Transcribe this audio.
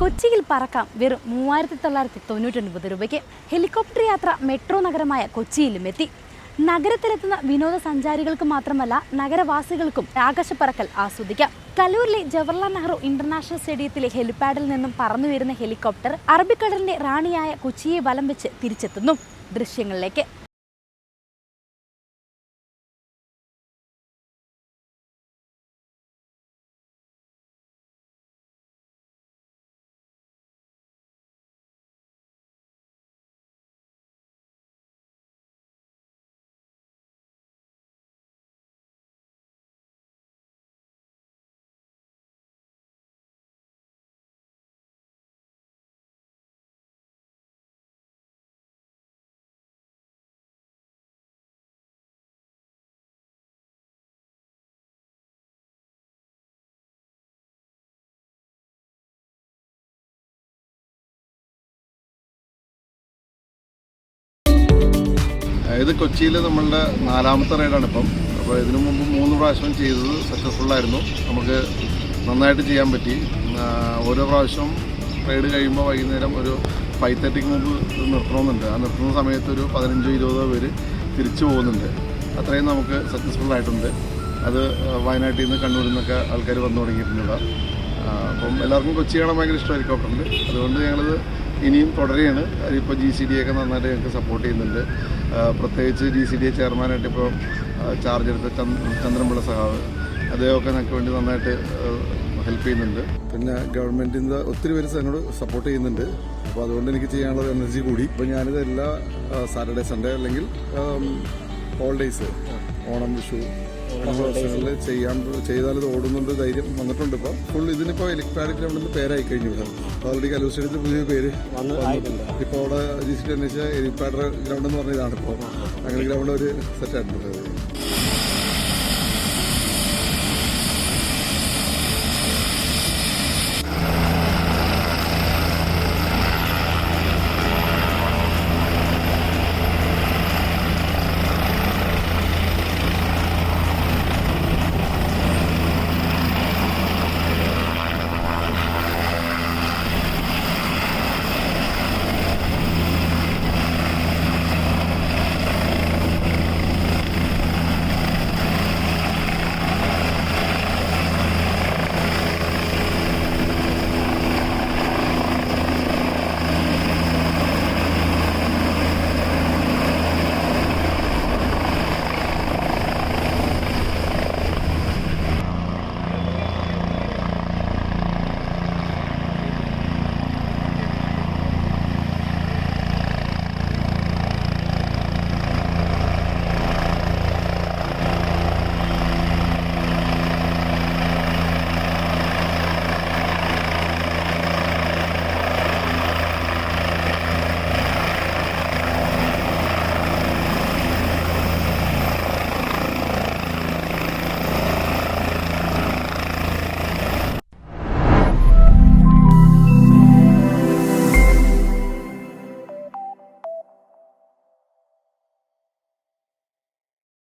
കൊച്ചിയിൽ പറക്കാം വെറും മൂവായിരത്തി തൊള്ളായിരത്തി തൊണ്ണൂറ്റൊൻപത് രൂപയ്ക്ക് ഹെലികോപ്റ്റർ യാത്ര മെട്രോ നഗരമായ കൊച്ചിയിലും എത്തി. നഗരത്തിലെത്തുന്ന വിനോദസഞ്ചാരികൾക്ക് മാത്രമല്ല നഗരവാസികൾക്കും ആകാശപ്പറക്കൽ ആസ്വദിക്കാം. കലൂരിലെ ജവഹർലാൽ നെഹ്റു ഇന്റർനാഷണൽ സ്റ്റേഡിയത്തിലെ ഹെലിപാഡിൽ നിന്നും പറന്നു വരുന്ന ഹെലികോപ്റ്റർ അറബിക്കടലിന്റെ റാണിയായ കൊച്ചിയെ വലം വെച്ച് തിരിച്ചെത്തുന്നു. ദൃശ്യങ്ങളിലേക്ക്. ഇത് കൊച്ചിയിൽ നമ്മളുടെ നാലാമത്തെ റൈഡാണ് ഇപ്പം. അപ്പോൾ ഇതിനു മുമ്പ് മൂന്ന് പ്രാവശ്യം ചെയ്തത് സക്സസ്ഫുൾ ആയിരുന്നു. നമുക്ക് നന്നായിട്ട് ചെയ്യാൻ പറ്റി. ഓരോ പ്രാവശ്യം റൈഡ് കഴിയുമ്പോൾ വൈകുന്നേരം ഒരു ഫൈവ് തേർട്ടിക്ക് മുമ്പ് നിർത്തണമെന്നുണ്ട് ആ നിർത്തുന്ന സമയത്ത് ഒരു പതിനഞ്ചോ ഇരുപതോ പേര് തിരിച്ചു പോകുന്നുണ്ട്. അത്രയും നമുക്ക് സക്സസ്ഫുൾ ആയിട്ടുണ്ട്. അത് വയനാട്ടിൽ നിന്ന് കണ്ണൂരിൽ നിന്നൊക്കെ ആൾക്കാർ വന്നു തുടങ്ങിയിട്ടുണ്ട് അപ്പം എല്ലാവർക്കും കൊച്ചി കാണാൻ ഭയങ്കര ഇഷ്ടം ഹെലികോപ്റ്ററിൽ അതുകൊണ്ട് ഞങ്ങളിത് ഇനിയും തുടരുകയാണ്. അതിപ്പോൾ ജി സി ഡി ഒക്കെ നന്നായിട്ട് ഞങ്ങൾക്ക് സപ്പോർട്ട് ചെയ്യുന്നുണ്ട്. പ്രത്യേകിച്ച് ഡി സി ഡി എ ചെയർമാനായിട്ട് ഇപ്പോൾ ചാർജ് എടുത്ത ചന്ദ് ചന്ദ്രൻപിള്ള സഹാവ് അദ്ദേഹമൊക്കെ ഞങ്ങൾക്ക് വേണ്ടി നന്നായിട്ട് ഹെൽപ്പ് ചെയ്യുന്നുണ്ട്. പിന്നെ ഗവൺമെന്റിൽ നിന്ന് ഒത്തിരി പേര് എന്നോട് സപ്പോർട്ട് ചെയ്യുന്നുണ്ട്. അപ്പോൾ അതുകൊണ്ട് എനിക്ക് ചെയ്യാനുള്ള എനർജി കൂടി. ഇപ്പോൾ ഞാനിത് എല്ലാ സാറ്റർഡേ സൺഡേ അല്ലെങ്കിൽ ഹോളിഡേയ്സ് ഓണം വിഷു ദിവസങ്ങളിൽ ചെയ്യാൻ ചെയ്താൽ ഇത് ഓടുന്നുണ്ട് ധൈര്യം വന്നിട്ടുണ്ട് ഇപ്പോൾ ഫുൾ ഇതിനിപ്പോൾ ഇലക്ട്രാനിക് ഗ്രൗണ്ടിൽ നിന്ന് പേരായി കഴിഞ്ഞു ഓൾറെഡി കലൂർ പുതിയ പേര് ഇപ്പോൾ അവിടെ ജി സി ടി അന്വേഷിച്ച എലിപ്പാഡർ ഗ്രൗണ്ട് എന്ന് പറഞ്ഞ ഇതാണ് ഇപ്പോൾ അങ്ങനെ ഗ്രൗണ്ട് ഒരു സെറ്റ് ആയിട്ടുണ്ട്.